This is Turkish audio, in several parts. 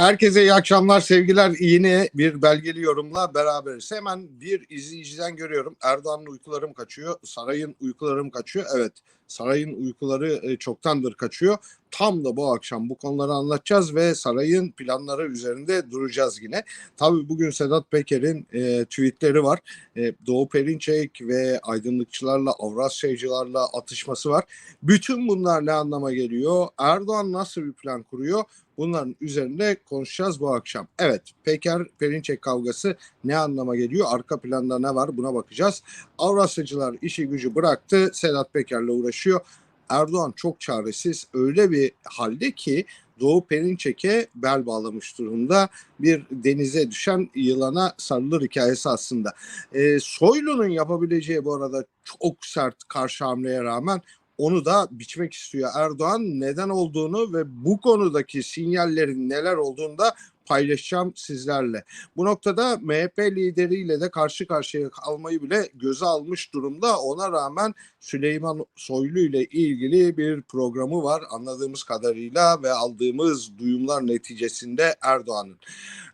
Herkese iyi akşamlar, sevgiler. Yine bir belgeli yorumla beraberiz. Hemen bir izleyiciden görüyorum. Erdoğan'ın uykularım kaçıyor, sarayın uykularım kaçıyor. Evet, sarayın uykuları e, çoktandır kaçıyor. Tam da bu akşam bu konuları anlatacağız ve sarayın planları üzerinde duracağız yine. Tabii bugün Sedat Peker'in e, tweetleri var. E, Doğu Perinçek ve aydınlıkçılarla, Avrasyacılarla atışması var. Bütün bunlar ne anlama geliyor? Erdoğan nasıl bir plan kuruyor? Bunların üzerinde konuşacağız bu akşam. Evet, Peker Perinçek kavgası ne anlama geliyor? Arka planda ne var? Buna bakacağız. Avrasyacılar işi gücü bıraktı. Sedat Peker'le uğraşıyor. Erdoğan çok çaresiz. Öyle bir halde ki Doğu Perinçek'e bel bağlamış durumda. Bir denize düşen yılana sarılır hikayesi aslında. Ee, Soylu'nun yapabileceği bu arada çok sert karşı hamleye rağmen onu da biçmek istiyor Erdoğan. Neden olduğunu ve bu konudaki sinyallerin neler olduğunu da paylaşacağım sizlerle. Bu noktada MHP lideriyle de karşı karşıya kalmayı bile göze almış durumda. Ona rağmen Süleyman Soylu ile ilgili bir programı var anladığımız kadarıyla ve aldığımız duyumlar neticesinde Erdoğan'ın.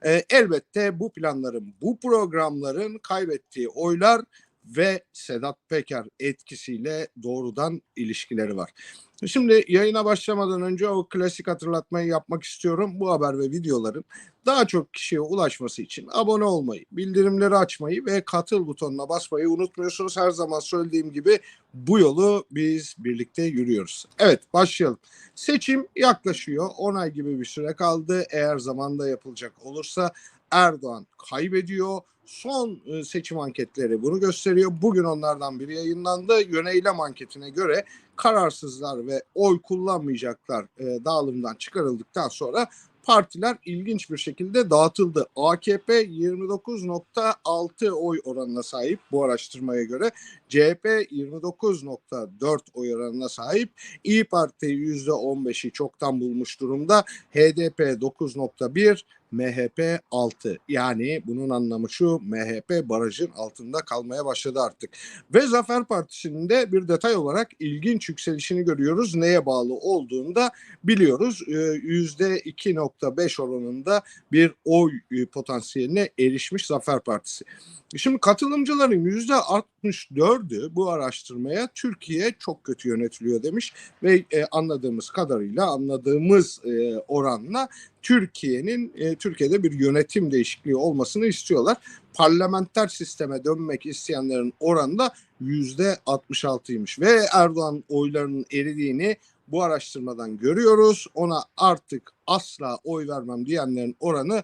Ee, elbette bu planların, bu programların kaybettiği oylar ve Sedat Peker etkisiyle doğrudan ilişkileri var. Şimdi yayına başlamadan önce o klasik hatırlatmayı yapmak istiyorum. Bu haber ve videoların daha çok kişiye ulaşması için abone olmayı, bildirimleri açmayı ve katıl butonuna basmayı unutmuyorsunuz. Her zaman söylediğim gibi bu yolu biz birlikte yürüyoruz. Evet başlayalım. Seçim yaklaşıyor. 10 ay gibi bir süre kaldı. Eğer zamanda yapılacak olursa Erdoğan kaybediyor. Son e, seçim anketleri bunu gösteriyor. Bugün onlardan biri yayınlandı. Yöneylem anketine göre kararsızlar ve oy kullanmayacaklar e, dağılımdan çıkarıldıktan sonra partiler ilginç bir şekilde dağıtıldı. AKP 29.6 oy oranına sahip bu araştırmaya göre. CHP 29.4 oy oranına sahip. İyi Parti %15'i çoktan bulmuş durumda. HDP 9.1, MHP 6. Yani bunun anlamı şu MHP barajın altında kalmaya başladı artık. Ve Zafer Partisi'nin de bir detay olarak ilginç yükselişini görüyoruz. Neye bağlı olduğunu da biliyoruz. Ee, %2.5 oranında bir oy e, potansiyeline erişmiş Zafer Partisi. Şimdi katılımcıların %64'ü bu araştırmaya Türkiye çok kötü yönetiliyor demiş ve e, anladığımız kadarıyla anladığımız e, oranla Türkiye'nin e, Türkiye'de bir yönetim değişikliği olmasını istiyorlar. Parlamenter sisteme dönmek isteyenlerin oranı da %66'ymış ve Erdoğan oylarının eridiğini bu araştırmadan görüyoruz. Ona artık asla oy vermem diyenlerin oranı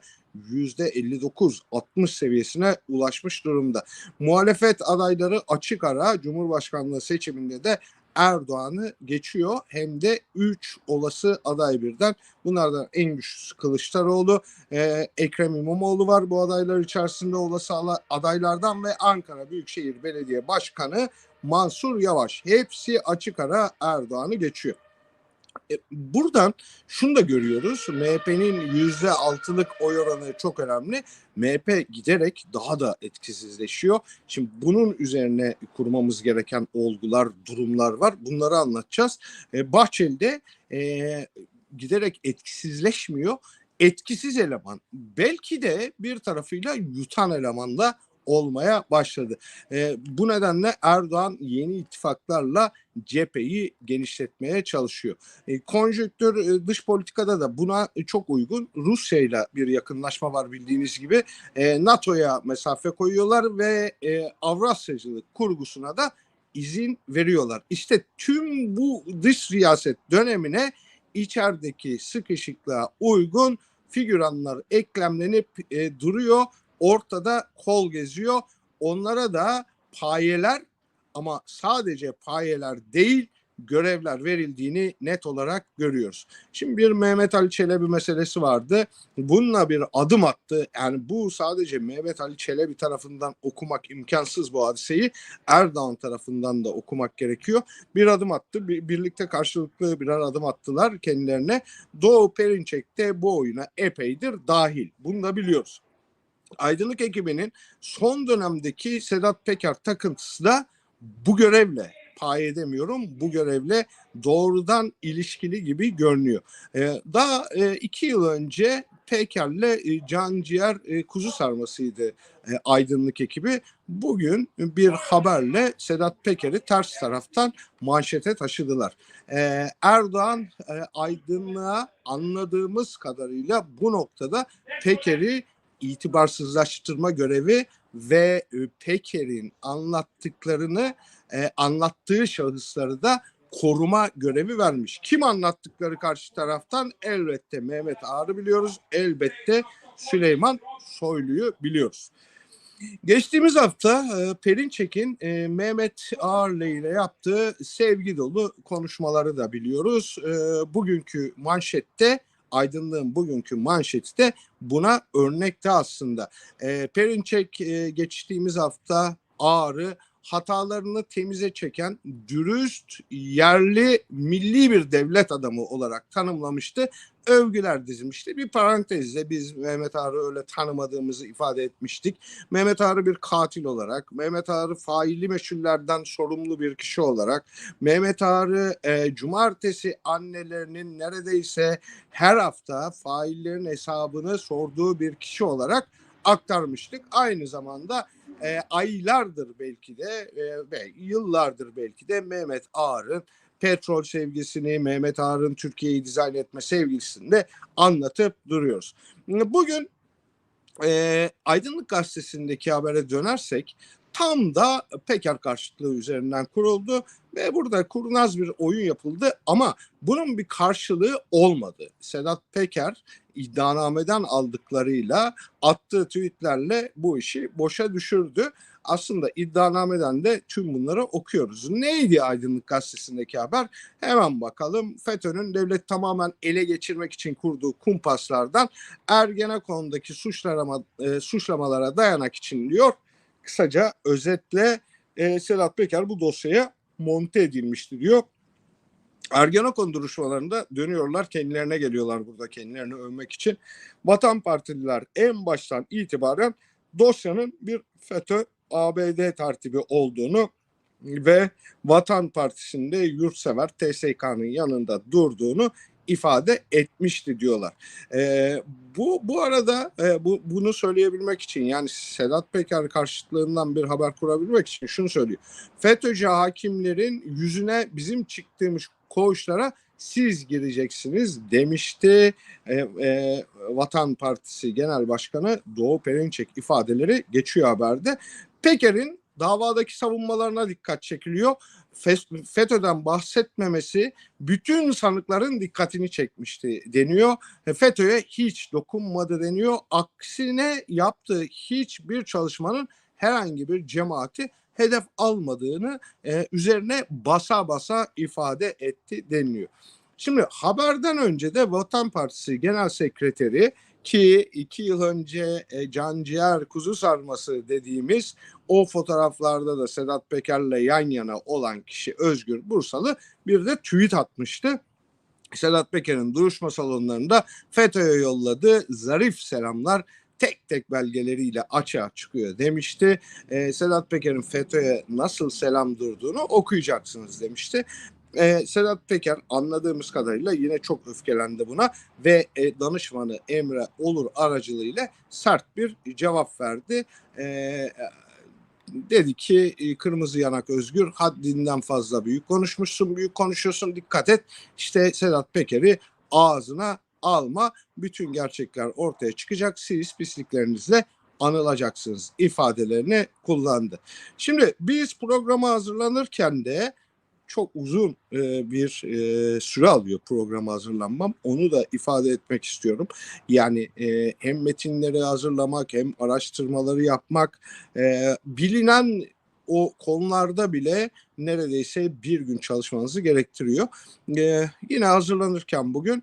%59-60 seviyesine ulaşmış durumda. Muhalefet adayları açık ara Cumhurbaşkanlığı seçiminde de Erdoğan'ı geçiyor hem de 3 olası aday birden. Bunlardan en güçlüsü Kılıçdaroğlu, e, Ekrem İmamoğlu var bu adaylar içerisinde olası adaylardan ve Ankara Büyükşehir Belediye Başkanı Mansur Yavaş. Hepsi açık ara Erdoğan'ı geçiyor. E, buradan şunu da görüyoruz. MHP'nin yüzde altılık oy oranı çok önemli. MHP giderek daha da etkisizleşiyor. Şimdi bunun üzerine kurmamız gereken olgular, durumlar var. Bunları anlatacağız. E, Bahçeli'de e, giderek etkisizleşmiyor. Etkisiz eleman belki de bir tarafıyla yutan eleman da olmaya başladı. E, bu nedenle Erdoğan yeni ittifaklarla cepheyi genişletmeye çalışıyor. E, konjonktür e, dış politikada da buna çok uygun. Rusya ile bir yakınlaşma var bildiğiniz gibi. E, NATO'ya mesafe koyuyorlar ve e, Avrasyacılık kurgusuna da izin veriyorlar. İşte tüm bu dış siyaset dönemine içerideki sıkışıklığa uygun figüranlar eklemlenip e, duruyor ortada kol geziyor. Onlara da payeler ama sadece payeler değil görevler verildiğini net olarak görüyoruz. Şimdi bir Mehmet Ali Çelebi meselesi vardı. Bununla bir adım attı. Yani bu sadece Mehmet Ali Çelebi tarafından okumak imkansız bu hadiseyi. Erdoğan tarafından da okumak gerekiyor. Bir adım attı. Bir, birlikte karşılıklı birer adım attılar kendilerine. Doğu Perinçek de bu oyuna epeydir dahil. Bunu da biliyoruz. Aydınlık ekibinin son dönemdeki Sedat Peker takıntısı da bu görevle pay edemiyorum. Bu görevle doğrudan ilişkili gibi görünüyor. Ee, daha e, iki yıl önce Peker'le e, Can Ciğer e, Kuzu Sarması'ydı e, aydınlık ekibi. Bugün bir haberle Sedat Peker'i ters taraftan manşete taşıdılar. E, Erdoğan e, aydınlığa anladığımız kadarıyla bu noktada Peker'i itibarsızlaştırma görevi ve e, Peker'in anlattıklarını e, anlattığı şahısları da koruma görevi vermiş. Kim anlattıkları karşı taraftan? Elbette Mehmet Ağrı biliyoruz. Elbette Süleyman Soylu'yu biliyoruz. Geçtiğimiz hafta e, Perinçek'in e, Mehmet Ağar'la ile yaptığı sevgi dolu konuşmaları da biliyoruz. Bugünkü manşette Aydınlığın bugünkü manşeti de buna örnekte aslında. E, Perinçek e, geçtiğimiz hafta Ağrı hatalarını temize çeken dürüst, yerli, milli bir devlet adamı olarak tanımlamıştı. Övgüler dizmişti. Bir parantezle biz Mehmet Ağrı öyle tanımadığımızı ifade etmiştik. Mehmet Ağrı bir katil olarak, Mehmet Ağrı failli meşhullerden sorumlu bir kişi olarak, Mehmet Ağrı e, cumartesi annelerinin neredeyse her hafta faillerin hesabını sorduğu bir kişi olarak aktarmıştık. Aynı zamanda e, aylardır belki de e, yıllardır belki de Mehmet Ağar'ın petrol sevgisini, Mehmet Ağar'ın Türkiye'yi dizayn etme sevgisini de anlatıp duruyoruz. Bugün e, Aydınlık Gazetesi'ndeki habere dönersek tam da Peker karşıtlığı üzerinden kuruldu ve burada kurnaz bir oyun yapıldı ama bunun bir karşılığı olmadı. Sedat Peker iddianameden aldıklarıyla attığı tweetlerle bu işi boşa düşürdü. Aslında iddianameden de tüm bunları okuyoruz. Neydi Aydınlık Gazetesi'ndeki haber? Hemen bakalım. FETÖ'nün devlet tamamen ele geçirmek için kurduğu kumpaslardan Ergenekon'daki suçlama, e, suçlamalara dayanak için diyor. Kısaca özetle e, Sedat Peker bu dosyaya monte edilmişti diyor. Ergenekon duruşmalarında dönüyorlar kendilerine geliyorlar burada kendilerini övmek için. Vatan Partililer en baştan itibaren dosyanın bir FETÖ ABD tertibi olduğunu ve Vatan Partisi'nde yurtsever TSK'nın yanında durduğunu ifade etmişti diyorlar. E, bu bu arada e, bu bunu söyleyebilmek için yani Sedat Peker karşıtlığından bir haber kurabilmek için şunu söylüyor. FETÖ'cü hakimlerin yüzüne bizim çıktığımız koğuşlara siz gireceksiniz demişti e, e, Vatan Partisi Genel Başkanı Doğu Perinçek ifadeleri geçiyor haberde. Peker'in davadaki savunmalarına dikkat çekiliyor. FETÖ'den bahsetmemesi bütün sanıkların dikkatini çekmişti deniyor. FETÖ'ye hiç dokunmadı deniyor. Aksine yaptığı hiçbir çalışmanın herhangi bir cemaati hedef almadığını e, üzerine basa basa ifade etti deniliyor. Şimdi haberden önce de Vatan Partisi Genel Sekreteri ki iki yıl önce e, Canciğer Kuzu Sarması dediğimiz o fotoğraflarda da Sedat Peker'le yan yana olan kişi Özgür Bursalı bir de tweet atmıştı. Sedat Peker'in duruşma salonlarında FETÖ'ye yolladığı zarif selamlar tek tek belgeleriyle açığa çıkıyor demişti. Ee, Sedat Peker'in FETÖ'ye nasıl selam durduğunu okuyacaksınız demişti. Ee, Sedat Peker anladığımız kadarıyla yine çok öfkelendi buna ve e, danışmanı Emre Olur aracılığıyla sert bir cevap verdi. Ee, dedi ki e, kırmızı yanak özgür haddinden fazla büyük konuşmuşsun büyük konuşuyorsun dikkat et işte Sedat Peker'i ağzına alma bütün gerçekler ortaya çıkacak siz pisliklerinizle anılacaksınız ifadelerini kullandı. Şimdi biz programa hazırlanırken de çok uzun e, bir e, süre alıyor programa hazırlanmam. Onu da ifade etmek istiyorum. Yani e, hem metinleri hazırlamak hem araştırmaları yapmak e, bilinen o konularda bile neredeyse bir gün çalışmanızı gerektiriyor. E, yine hazırlanırken bugün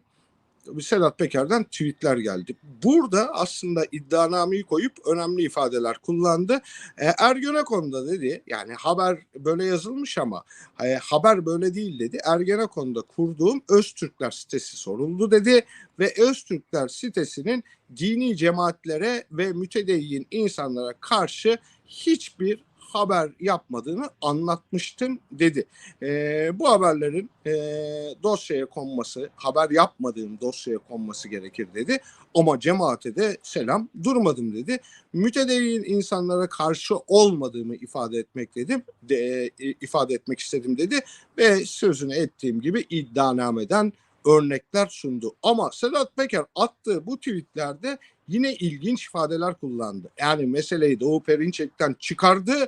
Sedat Peker'den tweetler geldi. Burada aslında iddianameyi koyup önemli ifadeler kullandı. E, Ergenekon'da dedi yani haber böyle yazılmış ama e, haber böyle değil dedi. Ergenekon'da kurduğum Öztürkler sitesi soruldu dedi ve Öztürkler sitesinin dini cemaatlere ve mütedeyyin insanlara karşı hiçbir haber yapmadığını anlatmıştım dedi. E, bu haberlerin e, dosyaya konması, haber yapmadığım dosyaya konması gerekir dedi. Ama cemaate de selam durmadım dedi. Mütedeyyin insanlara karşı olmadığımı ifade etmek dedim, de, e, ifade etmek istedim dedi ve sözünü ettiğim gibi iddianameden örnekler sundu. Ama Sedat Peker attığı bu tweetlerde yine ilginç ifadeler kullandı. Yani meseleyi Doğu Perinçek'ten çıkardı.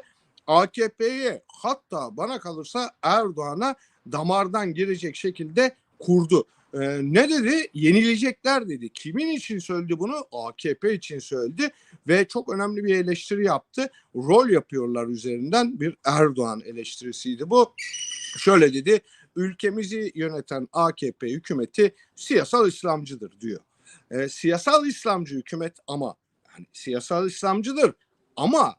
AKP'ye hatta bana kalırsa Erdoğan'a damardan girecek şekilde kurdu. Ee, ne dedi? Yenilecekler dedi. Kimin için söyledi bunu? AKP için söyledi ve çok önemli bir eleştiri yaptı. Rol yapıyorlar üzerinden bir Erdoğan eleştirisiydi bu. Şöyle dedi ülkemizi yöneten AKP hükümeti siyasal İslamcıdır diyor. E, siyasal İslamcı hükümet ama yani siyasal İslamcıdır ama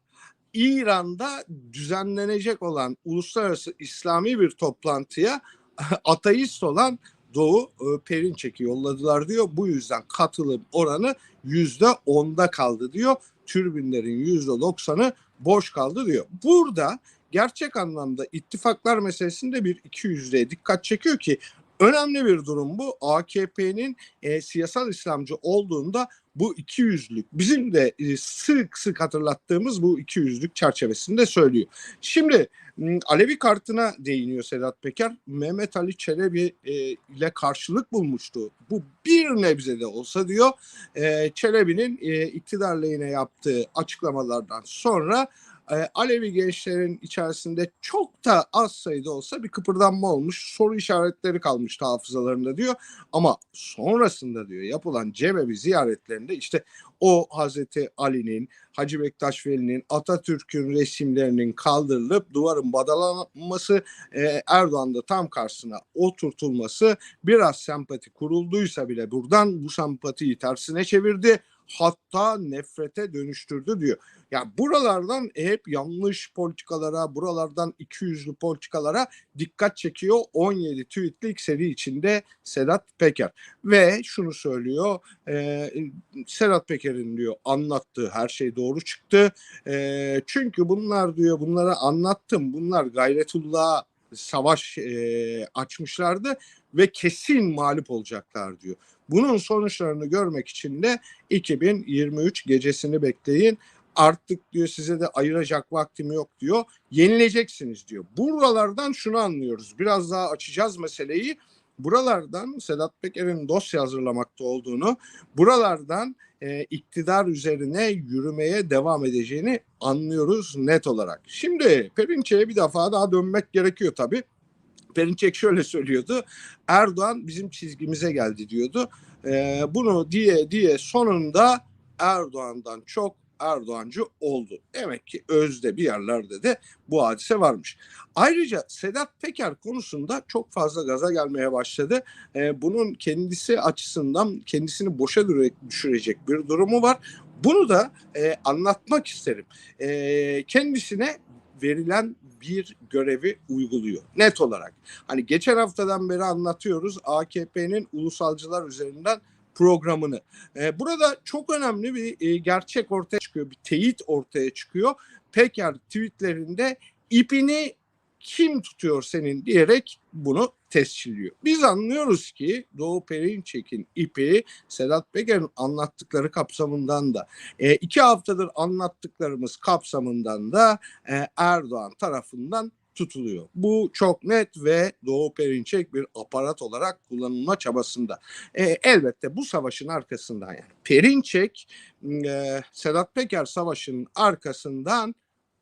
İran'da düzenlenecek olan uluslararası İslami bir toplantıya ateist olan Doğu e, Perinçek'i yolladılar diyor. Bu yüzden katılım oranı yüzde onda kaldı diyor. Türbinlerin yüzde doksanı boş kaldı diyor. Burada gerçek anlamda ittifaklar meselesinde bir iki yüzlüğe dikkat çekiyor ki önemli bir durum bu. AKP'nin e, siyasal İslamcı olduğunda bu iki yüzlük bizim de e, sık sık hatırlattığımız bu iki yüzlük çerçevesinde söylüyor. Şimdi Alevi kartına değiniyor Sedat Peker. Mehmet Ali Çelebi e, ile karşılık bulmuştu. Bu bir nebze de olsa diyor e, Çelebi'nin e, iktidar lehine yaptığı açıklamalardan sonra e, Alevi gençlerin içerisinde çok da az sayıda olsa bir kıpırdanma olmuş. Soru işaretleri kalmıştı hafızalarında diyor. Ama sonrasında diyor yapılan cemevi ziyaretlerinde işte o Hazreti Ali'nin, Hacı Bektaş Veli'nin, Atatürk'ün resimlerinin kaldırılıp duvarın badalanması, e, Erdoğan'da tam karşısına oturtulması biraz sempati kurulduysa bile buradan bu sempatiyi tersine çevirdi hatta nefrete dönüştürdü diyor. Ya yani buralardan hep yanlış politikalara, buralardan iki yüzlü politikalara dikkat çekiyor 17 tweetlik seri içinde Sedat Peker. Ve şunu söylüyor, e, Sedat Peker'in diyor anlattığı her şey doğru çıktı. E, çünkü bunlar diyor bunları anlattım, bunlar gayretullah savaş e, açmışlardı ve kesin mağlup olacaklar diyor. Bunun sonuçlarını görmek için de 2023 gecesini bekleyin. Artık diyor size de ayıracak vaktim yok diyor. Yenileceksiniz diyor. Buralardan şunu anlıyoruz. Biraz daha açacağız meseleyi. Buralardan Sedat Peker'in dosya hazırlamakta olduğunu, buralardan e, iktidar üzerine yürümeye devam edeceğini anlıyoruz net olarak. Şimdi Perinçe'ye bir defa daha dönmek gerekiyor tabii. Perinçek şöyle söylüyordu. Erdoğan bizim çizgimize geldi diyordu. E, bunu diye diye sonunda Erdoğan'dan çok Erdoğancı oldu. Demek ki özde bir yerlerde de bu hadise varmış. Ayrıca Sedat Peker konusunda çok fazla gaza gelmeye başladı. Ee, bunun kendisi açısından kendisini boşa düşürecek bir durumu var. Bunu da e, anlatmak isterim. E, kendisine verilen bir görevi uyguluyor net olarak. Hani geçen haftadan beri anlatıyoruz AKP'nin ulusalcılar üzerinden programını. E, burada çok önemli bir e, gerçek ortaya çıkıyor, bir teyit ortaya çıkıyor. Peker tweetlerinde ipini kim tutuyor senin diyerek bunu tescilliyor. Biz anlıyoruz ki Doğu Perinçek'in ipi Sedat Peker'in anlattıkları kapsamından da e, iki haftadır anlattıklarımız kapsamından da e, Erdoğan tarafından tutuluyor. Bu çok net ve Doğu Perinçek bir aparat olarak kullanılma çabasında. E, elbette bu savaşın arkasından yani Perinçek e, Sedat Peker savaşının arkasından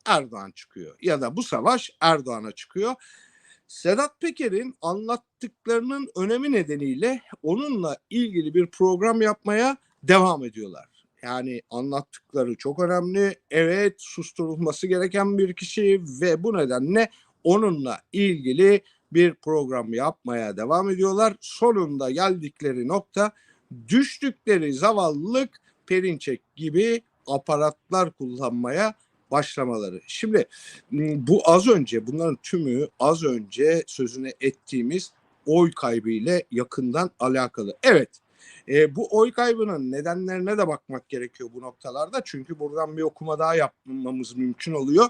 Erdoğan çıkıyor ya da bu savaş Erdoğan'a çıkıyor. Sedat Peker'in anlattıklarının önemi nedeniyle onunla ilgili bir program yapmaya devam ediyorlar. Yani anlattıkları çok önemli. Evet susturulması gereken bir kişi ve bu nedenle onunla ilgili bir program yapmaya devam ediyorlar. Sonunda geldikleri nokta düştükleri zavallılık Perinçek gibi aparatlar kullanmaya başlamaları. Şimdi bu az önce bunların tümü az önce sözüne ettiğimiz oy kaybı ile yakından alakalı. Evet e, bu oy kaybının nedenlerine de bakmak gerekiyor bu noktalarda. Çünkü buradan bir okuma daha yapmamız mümkün oluyor.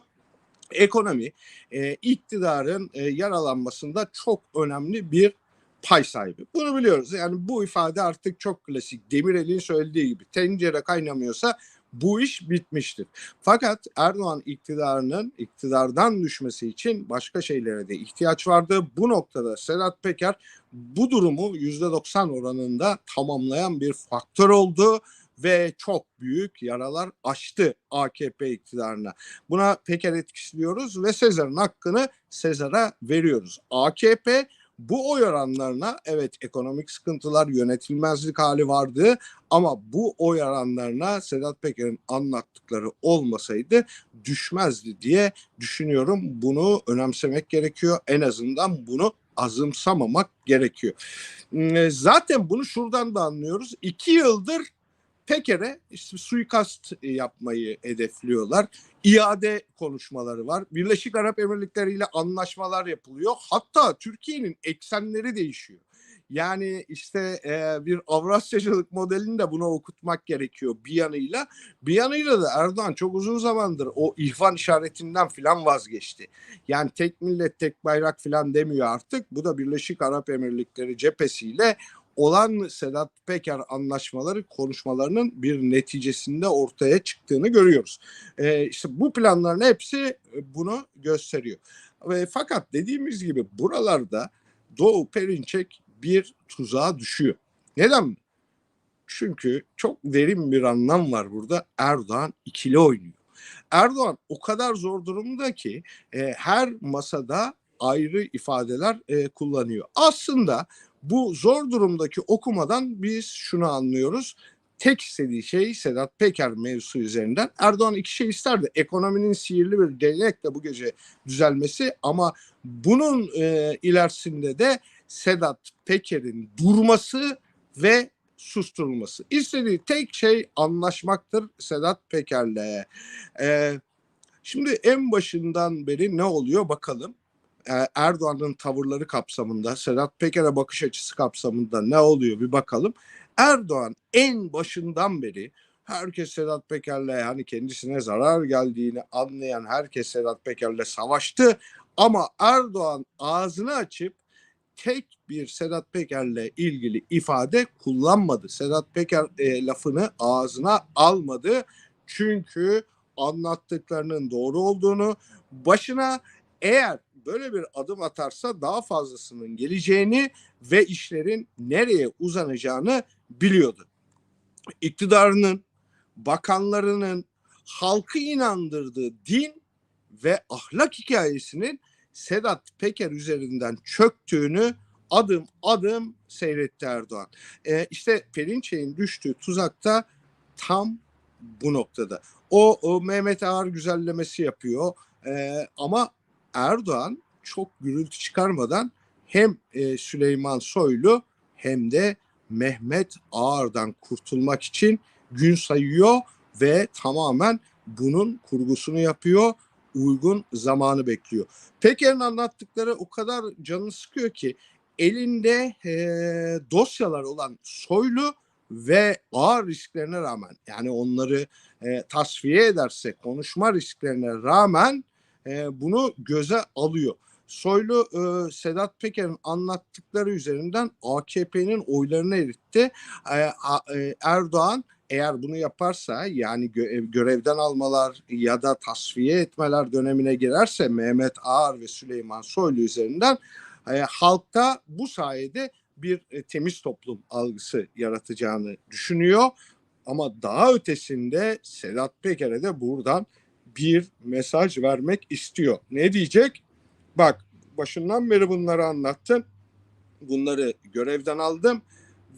ekonomi e, iktidarın e, yaralanmasında çok önemli bir pay sahibi. Bunu biliyoruz. Yani bu ifade artık çok klasik. Demirel'in söylediği gibi tencere kaynamıyorsa bu iş bitmiştir. Fakat Erdoğan iktidarının iktidardan düşmesi için başka şeylere de ihtiyaç vardı. Bu noktada Sedat Peker bu durumu %90 oranında tamamlayan bir faktör oldu ve çok büyük yaralar açtı AKP iktidarına. Buna Peker etkisi diyoruz ve Sezar'ın hakkını Sezar'a veriyoruz. AKP bu oy oranlarına evet ekonomik sıkıntılar, yönetilmezlik hali vardı ama bu oy oranlarına Sedat Peker'in anlattıkları olmasaydı düşmezdi diye düşünüyorum. Bunu önemsemek gerekiyor. En azından bunu azımsamamak gerekiyor. Zaten bunu şuradan da anlıyoruz. İki yıldır Peker'e işte suikast yapmayı hedefliyorlar. İade konuşmaları var. Birleşik Arap Emirlikleri ile anlaşmalar yapılıyor. Hatta Türkiye'nin eksenleri değişiyor. Yani işte e, bir Avrasyacılık modelini de buna okutmak gerekiyor bir yanıyla. Bir yanıyla da Erdoğan çok uzun zamandır o ihvan işaretinden filan vazgeçti. Yani tek millet tek bayrak filan demiyor artık. Bu da Birleşik Arap Emirlikleri cephesiyle olan Sedat Peker anlaşmaları konuşmalarının bir neticesinde ortaya çıktığını görüyoruz. Ee, işte bu planların hepsi bunu gösteriyor. Ve fakat dediğimiz gibi buralarda Doğu Perinçek bir tuzağa düşüyor. Neden? Çünkü çok derin bir anlam var burada. Erdoğan ikili oynuyor. Erdoğan o kadar zor durumda ki e, her masada ayrı ifadeler e, kullanıyor. Aslında bu zor durumdaki okumadan biz şunu anlıyoruz. Tek istediği şey Sedat Peker mevzusu üzerinden. Erdoğan iki şey isterdi. Ekonominin sihirli bir değnekle bu gece düzelmesi ama bunun e, ilerisinde de Sedat Peker'in durması ve susturulması. İstediği tek şey anlaşmaktır Sedat Peker'le. Ee, şimdi en başından beri ne oluyor bakalım. Ee, Erdoğan'ın tavırları kapsamında, Sedat Peker'e bakış açısı kapsamında ne oluyor bir bakalım. Erdoğan en başından beri herkes Sedat Peker'le hani kendisine zarar geldiğini anlayan herkes Sedat Peker'le savaştı. Ama Erdoğan ağzını açıp tek bir Sedat Peker'le ilgili ifade kullanmadı. Sedat Peker e, lafını ağzına almadı. Çünkü anlattıklarının doğru olduğunu, başına eğer böyle bir adım atarsa daha fazlasının geleceğini ve işlerin nereye uzanacağını biliyordu. İktidarının, bakanlarının halkı inandırdığı din ve ahlak hikayesinin Sedat Peker üzerinden çöktüğünü adım adım seyretti Erdoğan. Ee, işte Perinçek'in düştüğü tuzakta tam bu noktada. O, o Mehmet Ağar güzellemesi yapıyor Ee, ama Erdoğan çok gürültü çıkarmadan hem e, Süleyman Soylu hem de Mehmet Ağar'dan kurtulmak için gün sayıyor ve tamamen bunun kurgusunu yapıyor uygun zamanı bekliyor. Peker'in anlattıkları o kadar canını sıkıyor ki elinde e, dosyalar olan Soylu ve ağır risklerine rağmen yani onları e, tasfiye ederse konuşma risklerine rağmen e, bunu göze alıyor. Soylu e, Sedat Peker'in anlattıkları üzerinden AKP'nin oylarını eritti. E, e, Erdoğan eğer bunu yaparsa yani gö- görevden almalar ya da tasfiye etmeler dönemine girerse Mehmet Ağar ve Süleyman Soylu üzerinden e, halkta bu sayede bir e, temiz toplum algısı yaratacağını düşünüyor. Ama daha ötesinde Sedat Peker'e de buradan bir mesaj vermek istiyor. Ne diyecek? Bak başından beri bunları anlattım. Bunları görevden aldım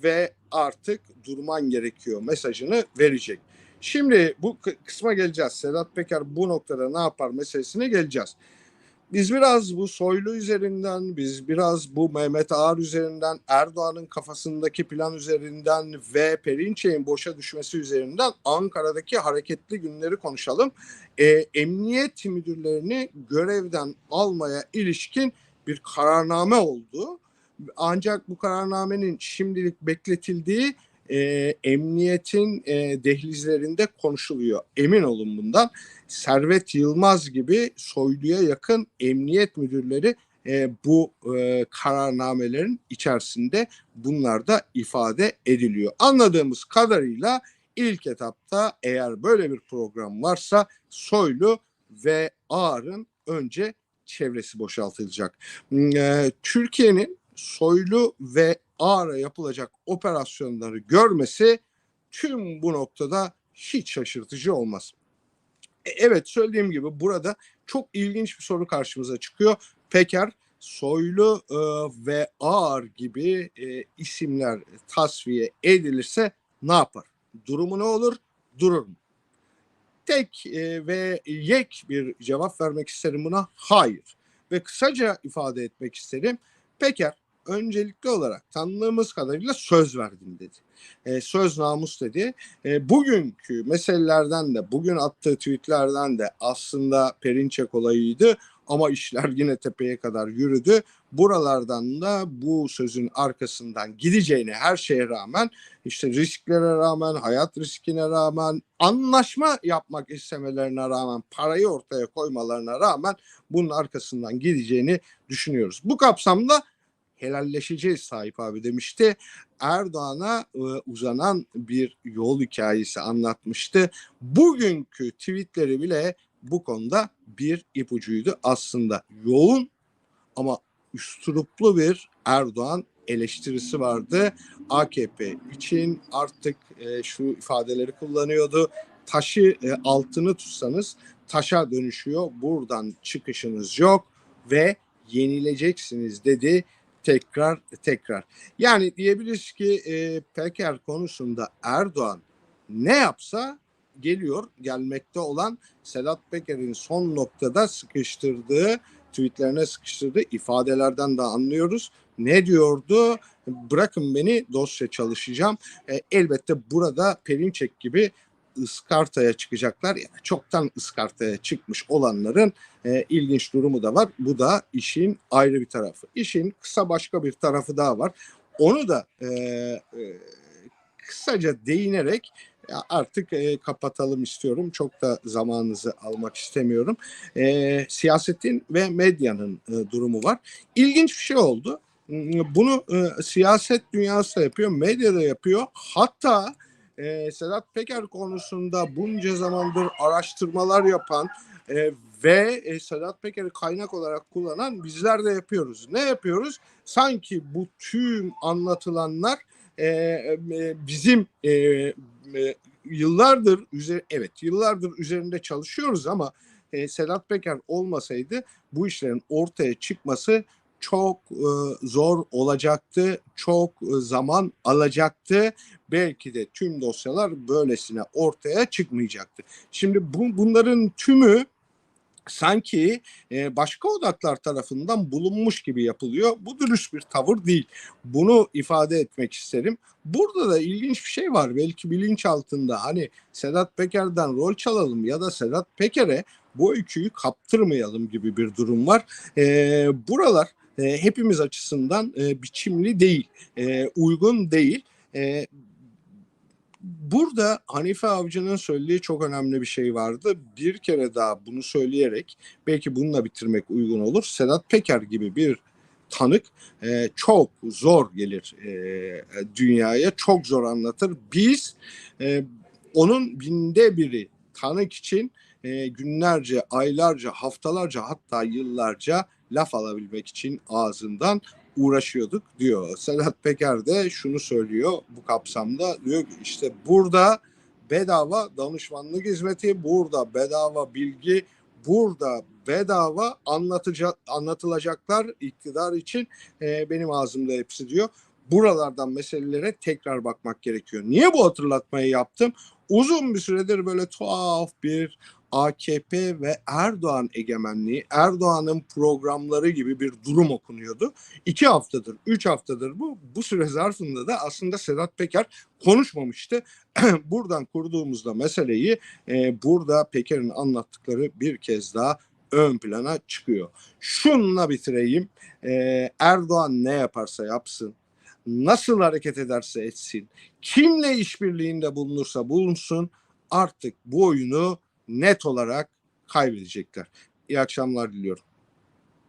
ve artık durman gerekiyor mesajını verecek. Şimdi bu kısma geleceğiz. Sedat Peker bu noktada ne yapar meselesine geleceğiz. Biz biraz bu Soylu üzerinden, biz biraz bu Mehmet Ağar üzerinden, Erdoğan'ın kafasındaki plan üzerinden ve Perinçek'in boşa düşmesi üzerinden Ankara'daki hareketli günleri konuşalım. Ee, emniyet müdürlerini görevden almaya ilişkin bir kararname oldu. Ancak bu kararnamenin şimdilik bekletildiği e, emniyetin e, dehlizlerinde konuşuluyor. Emin olun bundan. Servet Yılmaz gibi soyluya yakın emniyet müdürleri e, bu e, kararnamelerin içerisinde bunlar da ifade ediliyor. Anladığımız kadarıyla ilk etapta eğer böyle bir program varsa Soylu ve Ağar'ın önce çevresi boşaltılacak. E, Türkiye'nin Soylu ve Ağar'a yapılacak operasyonları görmesi tüm bu noktada hiç şaşırtıcı olmaz. E, Evet söylediğim gibi burada çok ilginç bir soru karşımıza çıkıyor. Peker, Soylu e, ve Ağar gibi e, isimler tasfiye edilirse ne yapar? Durumu ne olur? Durur mu? Tek e, ve yek bir cevap vermek isterim buna. Hayır. Ve kısaca ifade etmek isterim. Peker öncelikli olarak tanıdığımız kadarıyla söz verdim dedi. E, söz namus dedi. E, bugünkü meselelerden de bugün attığı tweetlerden de aslında Perinçek olayıydı ama işler yine tepeye kadar yürüdü. Buralardan da bu sözün arkasından gideceğine her şeye rağmen işte risklere rağmen, hayat riskine rağmen, anlaşma yapmak istemelerine rağmen, parayı ortaya koymalarına rağmen bunun arkasından gideceğini düşünüyoruz. Bu kapsamda helalleşeceğiz Tayyip abi demişti. Erdoğan'a e, uzanan bir yol hikayesi anlatmıştı. Bugünkü tweetleri bile bu konuda bir ipucuydu aslında. Yoğun ama üstüruplu bir Erdoğan eleştirisi vardı. AKP için artık e, şu ifadeleri kullanıyordu. Taşı e, altını tutsanız taşa dönüşüyor. Buradan çıkışınız yok ve yenileceksiniz dedi tekrar tekrar. Yani diyebiliriz ki e, Peker konusunda Erdoğan ne yapsa geliyor gelmekte olan Sedat Peker'in son noktada sıkıştırdığı tweetlerine sıkıştırdığı ifadelerden de anlıyoruz. Ne diyordu? Bırakın beni dosya çalışacağım. E, elbette burada Perinçek gibi ıskartaya çıkacaklar. Yani çoktan ıskartaya çıkmış olanların e, ilginç durumu da var. Bu da işin ayrı bir tarafı. İşin kısa başka bir tarafı daha var. Onu da e, e, kısaca değinerek artık e, kapatalım istiyorum. Çok da zamanınızı almak istemiyorum. E, siyasetin ve medyanın e, durumu var. İlginç bir şey oldu. Bunu e, siyaset dünyası da yapıyor, medya da yapıyor. Hatta e, Sedat Peker konusunda bunca zamandır araştırmalar yapan e, ve e, Sedat Peker'i kaynak olarak kullanan bizler de yapıyoruz. Ne yapıyoruz? Sanki bu tüm anlatılanlar e, e, bizim e, e, yıllardır üzeri, evet yıllardır üzerinde çalışıyoruz ama e, Sedat Peker olmasaydı bu işlerin ortaya çıkması çok e, zor olacaktı, çok e, zaman alacaktı. Belki de tüm dosyalar böylesine ortaya çıkmayacaktı. Şimdi bu, bunların tümü sanki e, başka odaklar tarafından bulunmuş gibi yapılıyor. Bu dürüst bir tavır değil. Bunu ifade etmek isterim. Burada da ilginç bir şey var. Belki bilinç altında hani Sedat Peker'den rol çalalım ya da Sedat Peker'e bu öyküyü kaptırmayalım gibi bir durum var. E, buralar e, hepimiz açısından e, biçimli değil, e, uygun değil. E, burada Hanife Avcı'nın söylediği çok önemli bir şey vardı. Bir kere daha bunu söyleyerek belki bununla bitirmek uygun olur. Sedat Peker gibi bir tanık e, çok zor gelir e, dünyaya, çok zor anlatır. Biz e, onun binde biri tanık için e, günlerce, aylarca, haftalarca hatta yıllarca laf alabilmek için ağzından uğraşıyorduk diyor. Sedat Peker de şunu söylüyor bu kapsamda diyor ki işte burada bedava danışmanlık hizmeti, burada bedava bilgi, burada bedava anlatacak anlatılacaklar iktidar için e, benim ağzımda hepsi diyor. Buralardan meselelere tekrar bakmak gerekiyor. Niye bu hatırlatmayı yaptım? Uzun bir süredir böyle tuhaf bir AKP ve Erdoğan egemenliği, Erdoğan'ın programları gibi bir durum okunuyordu. İki haftadır, üç haftadır bu. Bu süre zarfında da aslında Sedat Peker konuşmamıştı. Buradan kurduğumuzda meseleyi e, burada Peker'in anlattıkları bir kez daha ön plana çıkıyor. Şunla bitireyim. E, Erdoğan ne yaparsa yapsın, nasıl hareket ederse etsin, kimle işbirliğinde bulunursa bulunsun artık bu oyunu net olarak kaybedecekler. İyi akşamlar diliyorum.